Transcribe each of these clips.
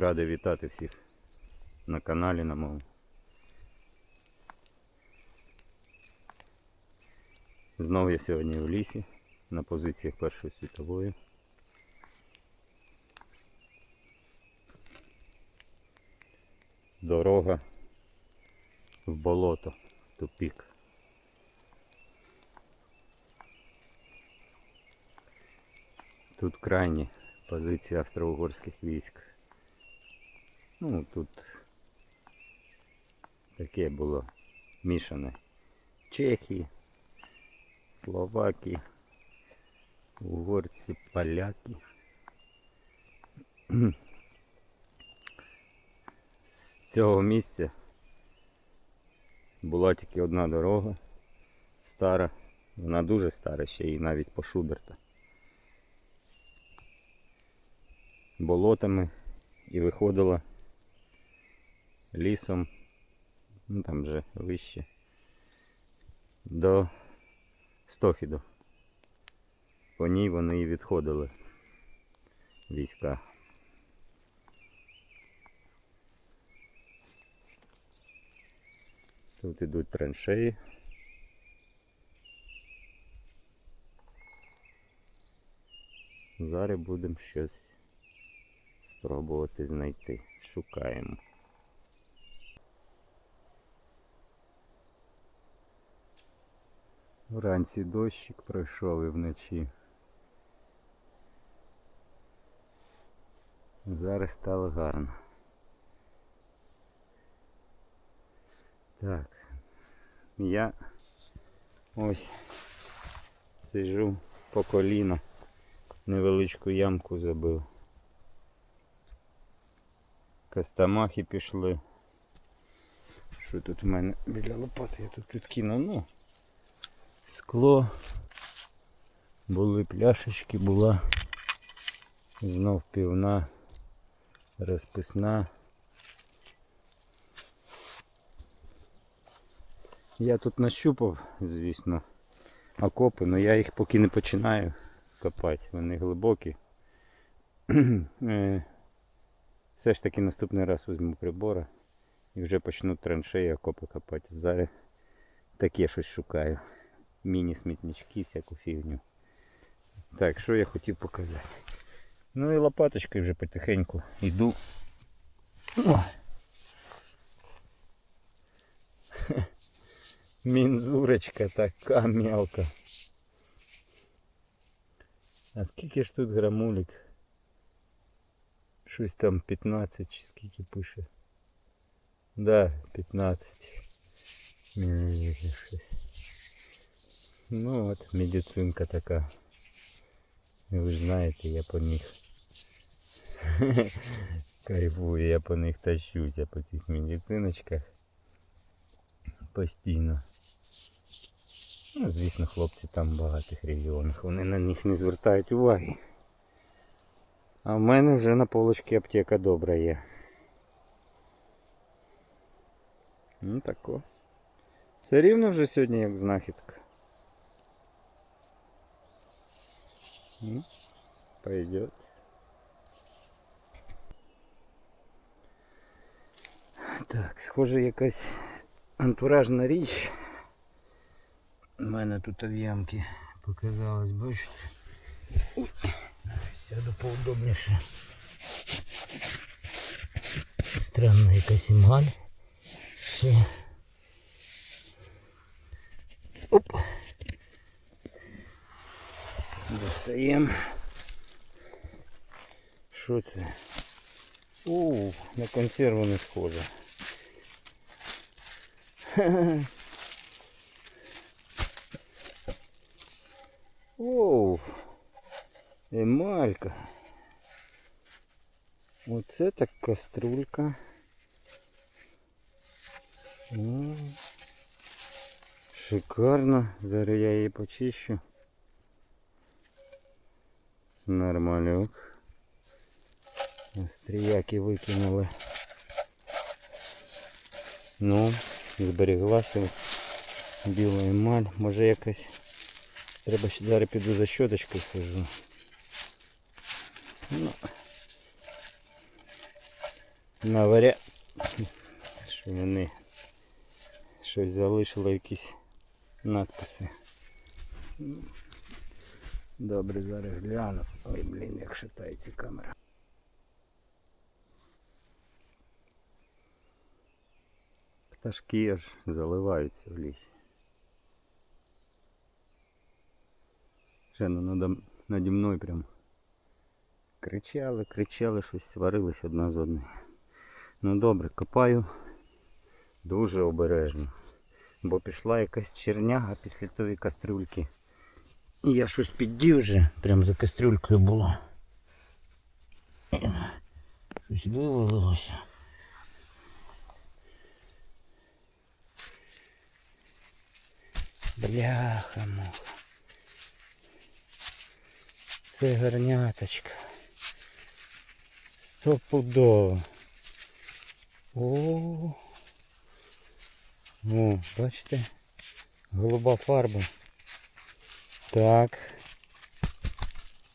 Радий вітати всіх на каналі на моєму. Знову я сьогодні в лісі на позиціях Першої світової. Дорога в болото, тупік. Тут крайні позиції австро-угорських військ. Ну, тут таке було мішане. Чехії, Словаки, угорці, поляки. З цього місця була тільки одна дорога стара. Вона дуже стара ще і навіть по Шуберта. Болотами і виходила лісом, ну там вже вище, до Стохіду. По ній вони і відходили війська. Тут ідуть траншеї. Зараз будемо щось спробувати знайти. Шукаємо. Вранці дощик пройшов і вночі. Зараз стало гарно. Так. Я ось сиджу по коліна. Невеличку ямку забив. Костомахи пішли. Що тут у мене біля лопати? Я тут підкинув, ну. Скло. Були пляшечки, була знов півна розписна. Я тут нащупав, звісно, окопи, але я їх поки не починаю копати, вони глибокі. Е, Все ж таки наступний раз візьму прибора і вже почну траншеї окопи копати. Зараз таке щось шукаю. Міні-смітнички, всяку фігню. Так, що я хотів показати. Ну і лопаточкою вже потихеньку йду. О! Мінзурочка така мелка. А скільки ж тут грамулік? Щось там 15 чи скільки пише. Да, 15 миллилитров щось. Ну от, медицинка така. Ви ж знаєте, я по них кайфую, я по них тащуся по цих медициночках. Постійно. Ну, звісно, хлопці там в багатих регіонах. Вони на них не звертають уваги. А в мене вже на полочці аптека добра є. Ну тако. Все рівно вже сьогодні як знахідка. Пойдет. Так, схоже якась антуражна річ. У мене тут в ямки показалось, бачите. Сяду поудобніше. Странна якась емаль. Ще. Оп. Достаємо. Що це? О, на консерву не схоже. Оу, емалька. Оце так каструлька. М, Шикарно. Зараз я її почищу. Нормалюк. Стріяки викинули. Ну, зберіглася біла емаль. Може якась. Треба ще зараз піду за щоточкою схожу. Ну. наваря, що вони щось залишили якісь надписи. Добре, зараз гляну. Ой, блін, як шатається камера. Пташки аж заливаються в лісі. Ще ну наді мною прям кричали, кричали, щось сварились одна з одною. Ну добре, копаю дуже обережно. Бо пішла якась черняга після тої кастрюльки. Я щось піддів вже, прям за кастрюлькою було. Щось вивалилося. Бляха муха. Це гарняточка. Стопудово. О. О, бачите? Голуба фарба. Так.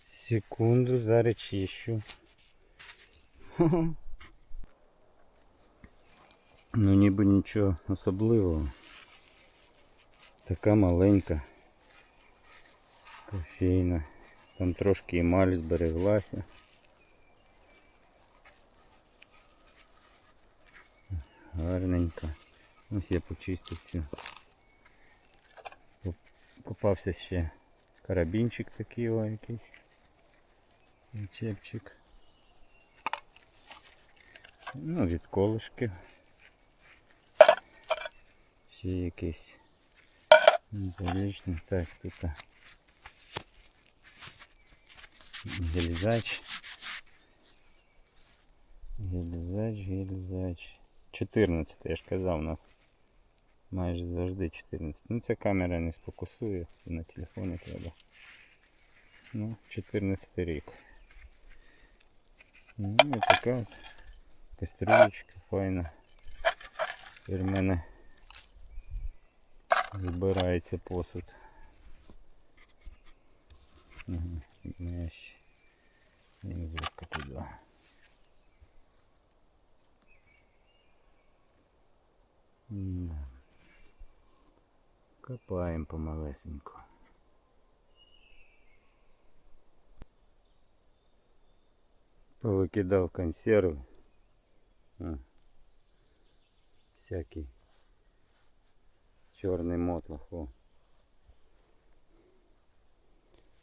Секунду, зараз чищу. Ну ніби нічого особливого. Така маленька. Кофейна. Там трошки емаль збереглася. Гарненько. Ось я почистив цю. Попався ще карабінчик такий о якийсь. І Чепчик. Ну, від колишки. Ще якийсь. Залічно. Так, тут. а, Гелізач. Гелізач, гелізач. 14, я ж казав, у нас Майже завжди 14. Ну ця камера не сфокусує, на телефоні треба. Ну, 14 рік. Ну і така кастрюлечка файна. Тепер в мене збирається посуд. Угу. М'яч. І звука туди. Копаємо помалесенько. Повикидав консерви. А. Всякий чорний мотлох. О.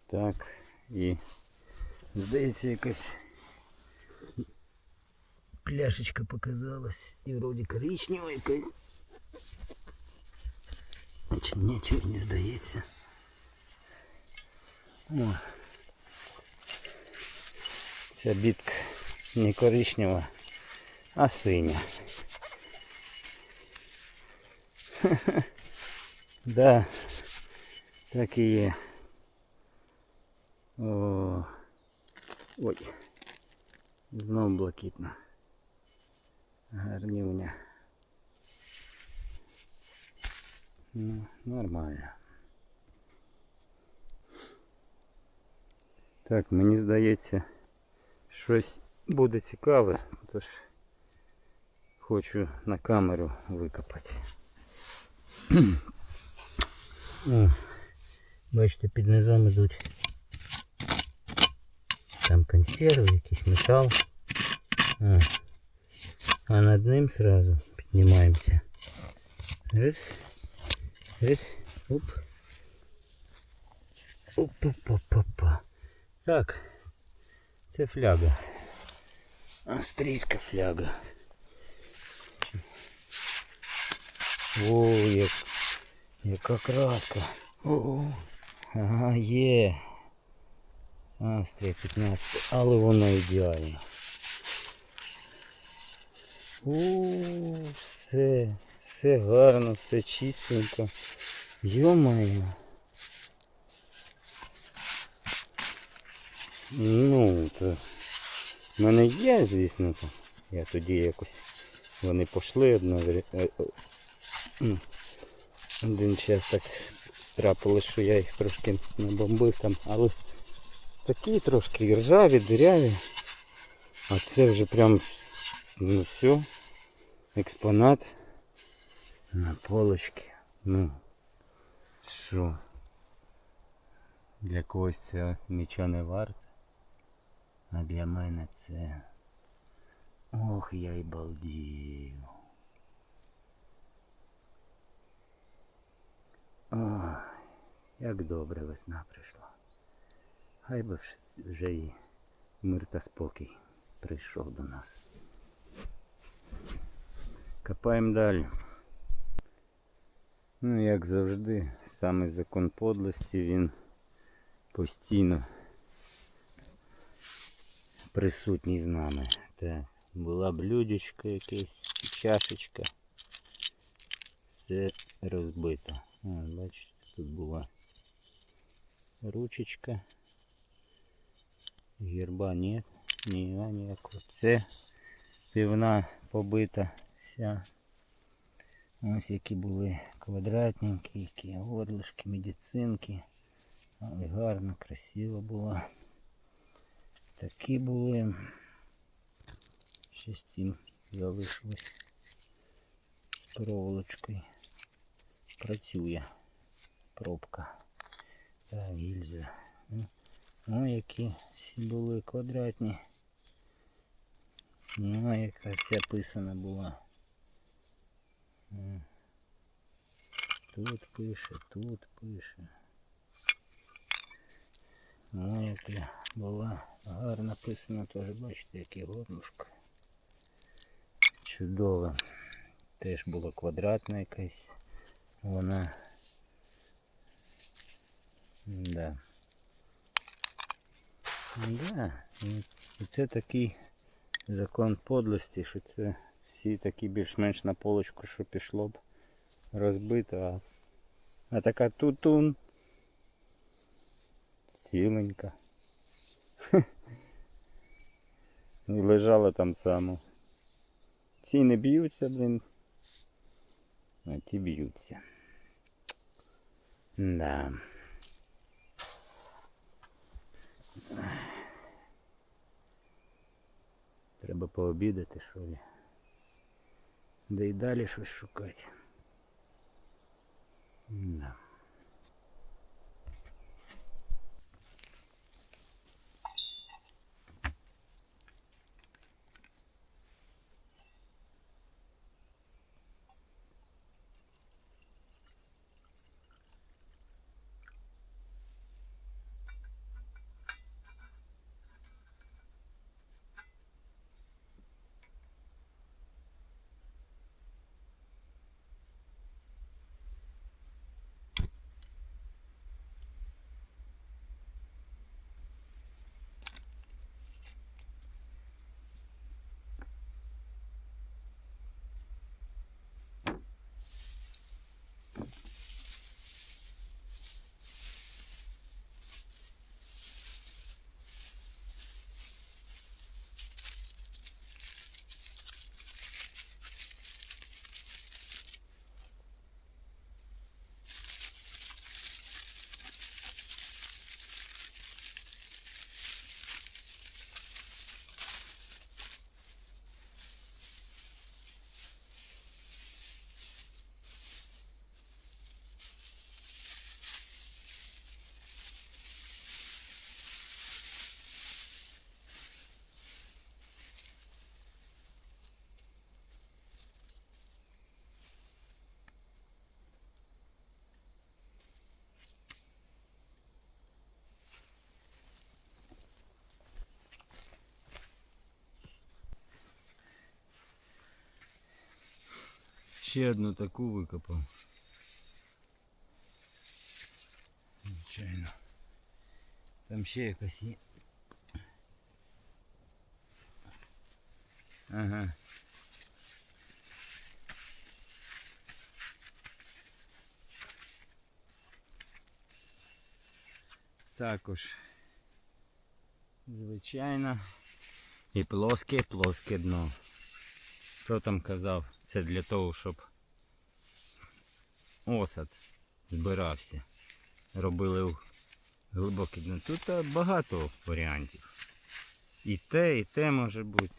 Так, і здається якась пляшечка показалась і вроді коричнева якась. Значить нічого не здається. О. Ця бітка не коричнева, а синя. Да, так і є. О, ой, знов блакитна. Гарнюня. Ну, нормально. Так, мені здається, щось буде цікаве, тож хочу на камеру викопати. О, бачите, під низом ідуть там консерви, якийсь метал. А, а над ним сразу піднімаємося. Раз, раз, Оп. Опа-па-па-па. Так, це фляга. Австрійська фляга. О, як, яка краска. О, ага, є. Австрія 15, але вона ідеальна. О, все, все гарно, все чистенько. Йо-моє. Ну, то в мене є, звісно. то. Я тоді якось вони пішли одно. е, Один час так трапилось, що я їх трошки набомбив там, але такі трошки ржаві, диряві. А це вже прям Ну все. Експонат на полочці. Ну. Що? Для когось це нічого не варте. А для мене це. Ох, я й балдію. Ой, як добре весна прийшла. Хай би вже і мир та спокій прийшов до нас. Копаємо далі. Ну, як завжди, саме закон подлості він постійно присутній з нами. Так, була блюдечко якесь, чи чашечка. Все розбито. А, бачите, тут була ручечка. Герба нет, ні, а ніякого. Це півна побита вся. Ось які були квадратненькі, які горлишки, медицинки. Але гарно, красиво було. Такі були. Ще з залишилось з проволочкою. Працює пробка та гільза. Ну, які всі були квадратні. Ну, яка ця писана була. Тут пише, тут пише. Ну, яка була гарно писана, теж бачите, яке горлышко. Чудове. Теж була квадратна якась. Вона. Да. Да. і- І це такий закон подлості, що це всі такі більш-менш на полочку, що пішло б розбито, а, а така тутун ціленька. Лежала там само. Ці не б'ються, блін. А ті б'ються. Да. Треба пообідати, що ли. Да і далі щось шукати. Да. Ще одну таку викопав. Звичайно. Там ще якась є. Ага. Також. Звичайно. І плоске, плоске дно. Хто там казав? Це для того, щоб осад збирався. Робили у глибоке дно. Тут е, багато варіантів. І те, і те може бути.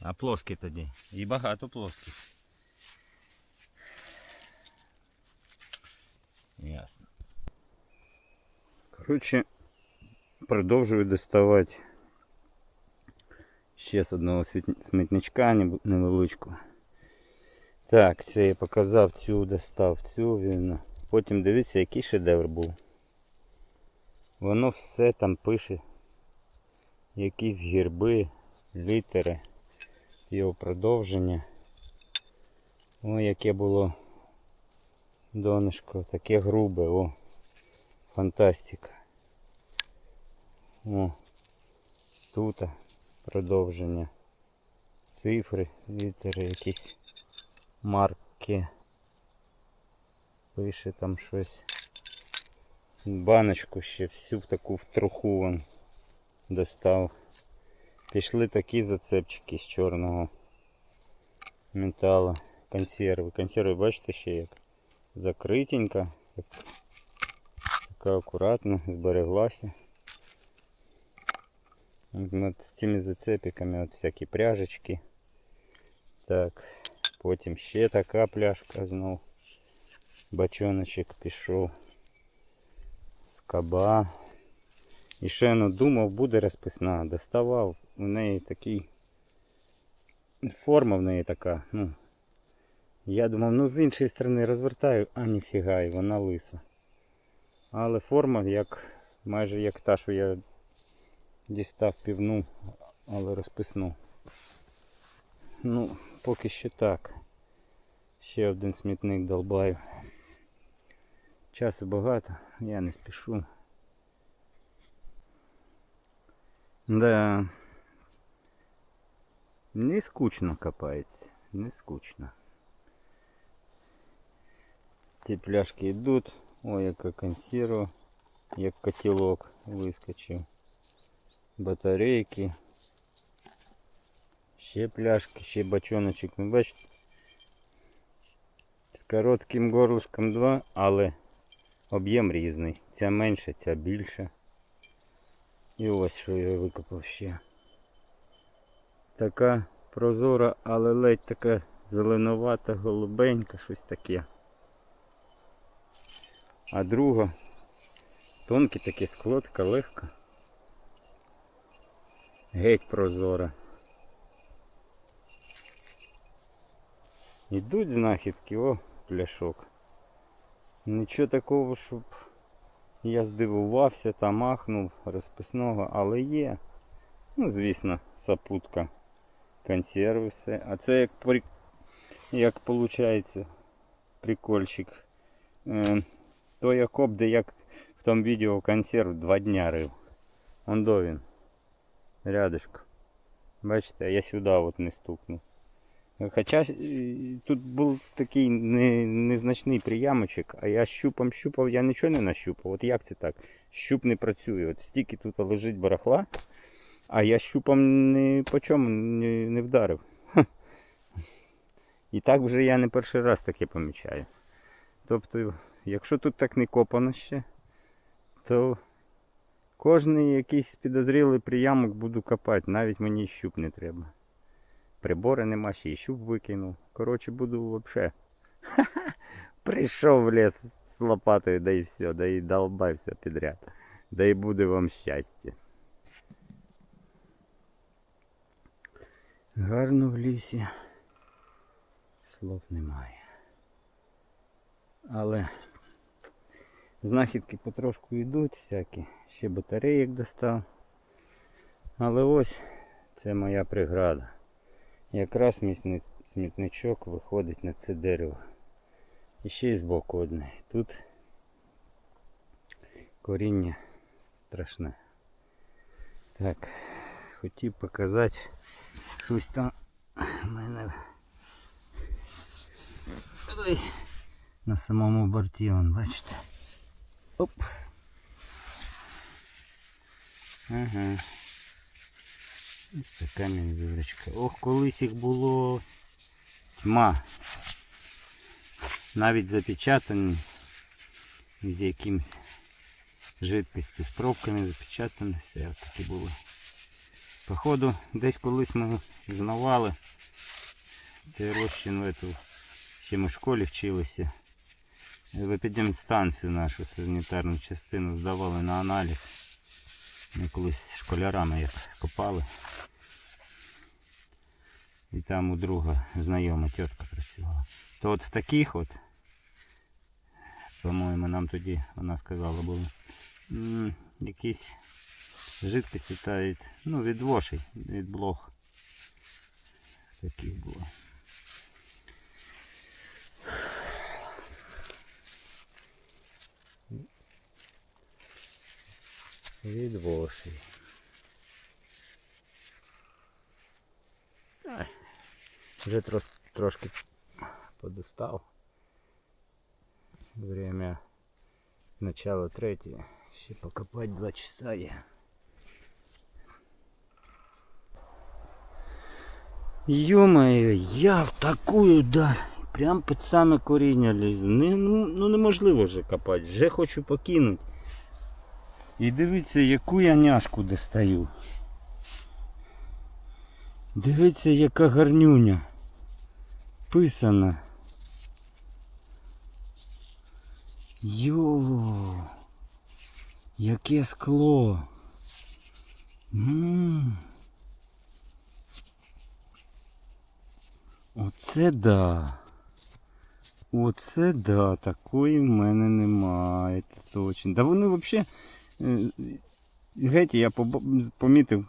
А плоскі тоді. І багато плоских. Ясно. Коротше, продовжую доставати ще з одного смітничка невеличку. Так, це я показав цю, достав цю вільно. Потім дивіться, який шедевр був. Воно все там пише. Якісь герби, літери, його продовження. О, яке було донышко, таке грубе, о. Фантастика. О. Тут продовження. Цифри, літери, якісь марки. Пише там щось. Баночку ще всю в таку в труху вон достав. Пішли такі зацепчики з чорного металу. Консерви. Консерви, бачите ще як закритенька. Така акуратно, збереглася. Над цими зацепиками от всякі пряжечки. Так, потім ще така пляшка знов. Бачоночок пішов. Скаба. І ще ну, думав, буде розписна. Доставав. У неї такий. Форма в неї така. Ну, я думав, ну з іншої сторони розвертаю, а ніфіга, і вона лиса. Але форма як майже як та, що я дістав півну, але розписну. Ну, поки що так. Ще один смітник долбаю. Часу багато, я не спішу. Да. Не скучно копається, не скучно. Ці пляшки йдуть. Ой, яка консерва, як котелок вискочив. Батарейки. Ще пляшки, ще бачоночок. Ну бачите. З коротким горлышком 2, але об'єм різний. Ця менша, ця більша. І ось що я викопав ще. Така прозора, але ледь така зеленувата, голубенька, щось таке. А друга тонке таке скло, така легка. Геть прозора. Ідуть знахідки, о, пляшок. Нічого такого, щоб я здивувався та махнув розписного, але є. Ну, звісно, сапутка. Консерви все. А це як при... як виходить прикольчик. Е, той окоп, де як в тому відео консерв два дня рив. Он до він. Рядышком. Бачите, я сюди от не стукнув. Хоча е, тут був такий не, незначний приямочок, а я щупом щупав, я нічого не нащупав. От як це так? Щуп не працює. От стільки тут лежить барахла, а я щупом не по чому не, не вдарив. І так вже я не перший раз таке помічаю. Тобто, якщо тут так не копано ще, то кожний якийсь підозрілий приямок буду копати, навіть мені щуп не треба. Прибори нема, ще й щуп викинув. Коротше, буду взагалі. Прийшов в ліс з лопатою, да і все, да і долбався підряд. Да і буде вам щастя. Гарно в лісі. Слов немає. Але знахідки потрошку йдуть всякі. Ще батареїк достав. Але ось це моя преграда. Якраз мій смітничок виходить на це дерево. І ще й збоку одне. Тут коріння страшне. Так, хотів показати щось там в мене Ой, на самому борті, вон, бачите. Оп. Ага. Ось така мінзурочка. Ох, колись їх було тьма. Навіть запечатані з якимось жидкістю, з пробками запечатані, все такі були. Походу, десь колись ми знавали цей розчин в ще ми школі вчилися. В епідемстанцію нашу санітарну частину здавали на аналіз. Ми колись школярами як копали. І там у друга знайома тітка працювала. То от в таких от, по-моєму, нам тоді вона сказала, були якісь жидкості та від, ну, від вошей, від блох. Таких було. Від вошей. Ай, Вже трос, трошки подустав. Время начало третье. Ще покопать два часа є. Ё-моё, я в такую даль. Прям під саме коріння лізу. Не, ну, ну неможливо вже копати. Вже хочу покинути. І дивіться, яку я няшку достаю. Дивіться, яка гарнюня. Писана. Йо. Яке скло. М. Оце да. Оце да, такої в мене немає. Точно. Да вони взагалі. Геть я помітив,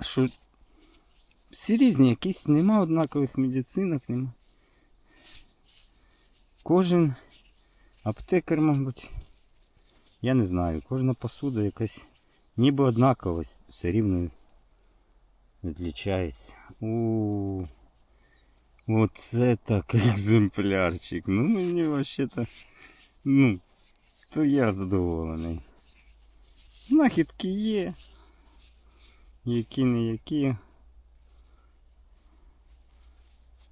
що всі різні, якісь нема однакових медицинок, нема. Кожен аптекар, мабуть, я не знаю, кожна посуда якась ніби однакова, все рівно відлічається. У Оце так екземплярчик. Ну мені вообще-то. Ну, то я задоволений. Знахідки є. Які не які.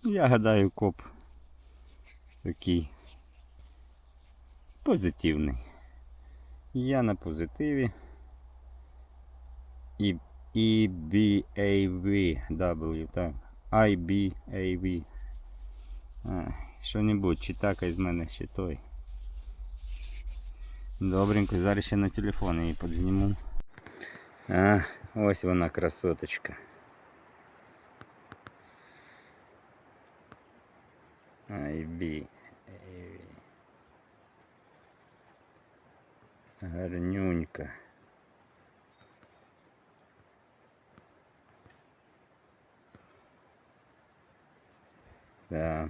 Я гадаю, коп такий позитивний. Я на позитиві. І W, так. IBAV. Що-небудь, чи так із мене ще той. Добренько, зараз ще на телефон її підзніму. А, ось вона красоточка. IB. Гарнюнька. Да.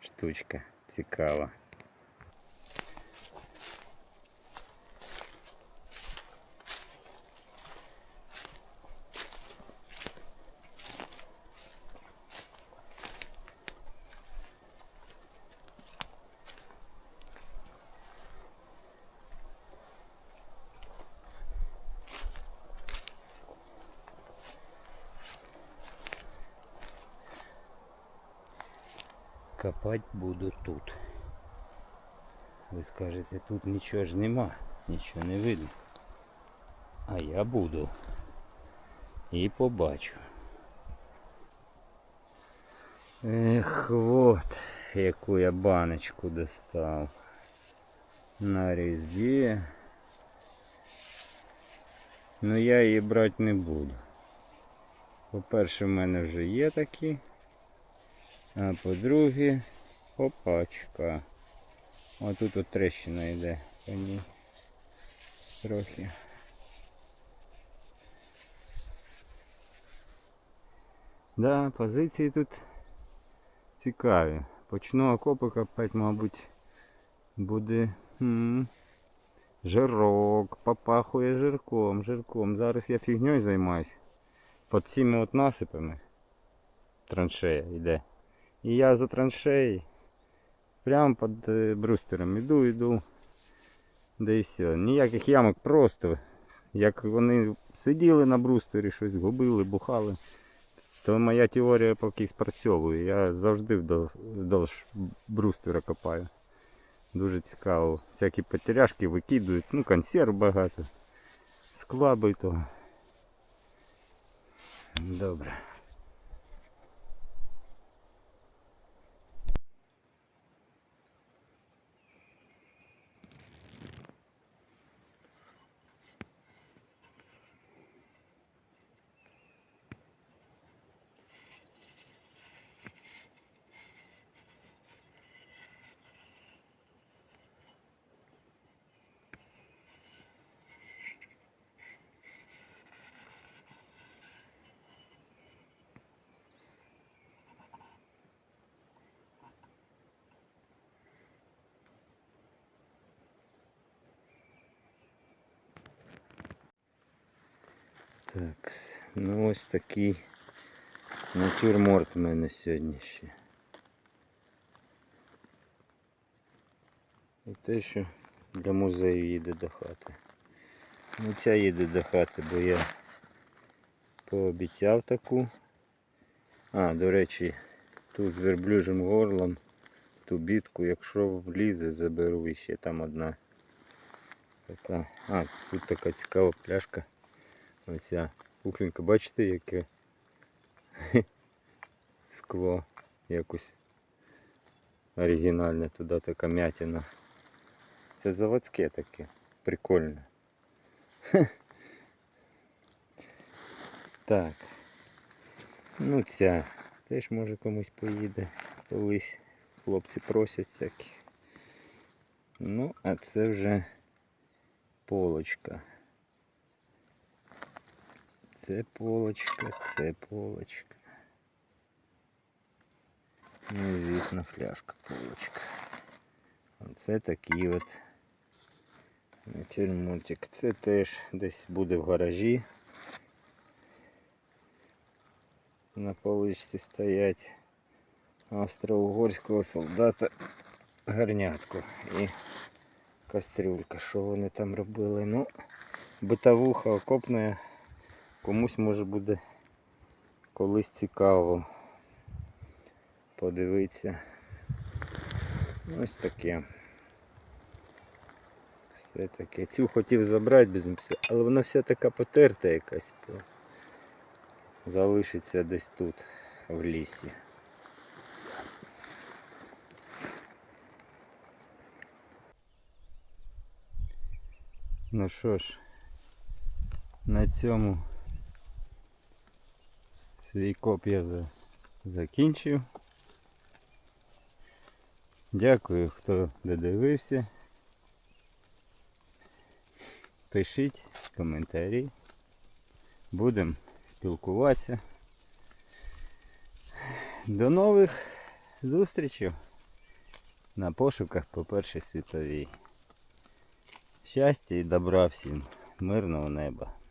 Штучка цікава. Буду тут. Ви скажете, тут нічого ж нема, нічого не видно. А я буду. І побачу. Ех, вот, яку я баночку достав. На різьбі. Ну я її брати не буду. По-перше, в мене вже є такі. А по-друге, опачка. Ось тут от трещина йде по ній. Трохи. Да, позиції тут цікаві. Почну окопи копати, мабуть, буде м, жирок, попахує жирком, жирком. Зараз я фігньою займаюсь. Під цими от насипами траншея йде. І я за траншеєю прямо під е, брустером іду, іду. Да і все. Ніяких ямок просто. Як вони сиділи на брустері, щось губили, бухали. То моя теорія поки спрацьовує. Я завжди вдовж, брустера копаю. Дуже цікаво. Всякі потеряшки викидують, ну консерв багато. Скла битого. Добре. Так, ну ось такий натюрморт у мене сьогодні ще. І те, що для музею їде до хати. Ну ця їде до хати, бо я пообіцяв таку. А, до речі, тут з верблюжим горлом ту бітку, якщо влізе, заберу ще там одна. Така. А, тут така цікава пляшка. Оця кухонька, бачите, яке скло якось оригінальне, туди така м'ятина. Це заводське таке, прикольне. Так. Ну ця теж може комусь поїде колись. Хлопці просять всякі. Ну, а це вже полочка. Це полочка, це полочка. Ну і звісно фляжка полочка. Оце такий от натюрмортик. Це теж десь буде в гаражі. На поличці стоять австро-угорського солдата гарнятку і кастрюлька. Що вони там робили? Ну, битовуха окопна комусь може буде колись цікаво подивитися. Ось таке. Все таке. Цю хотів забрати без них, але вона вся така потерта якась. Залишиться десь тут, в лісі. Ну що ж, на цьому свій коп я за... закінчив. Дякую, хто додивився. Пишіть коментарі. Будемо спілкуватися. До нових зустрічей на пошуках по першій світовій. Щастя і добра всім, мирного неба.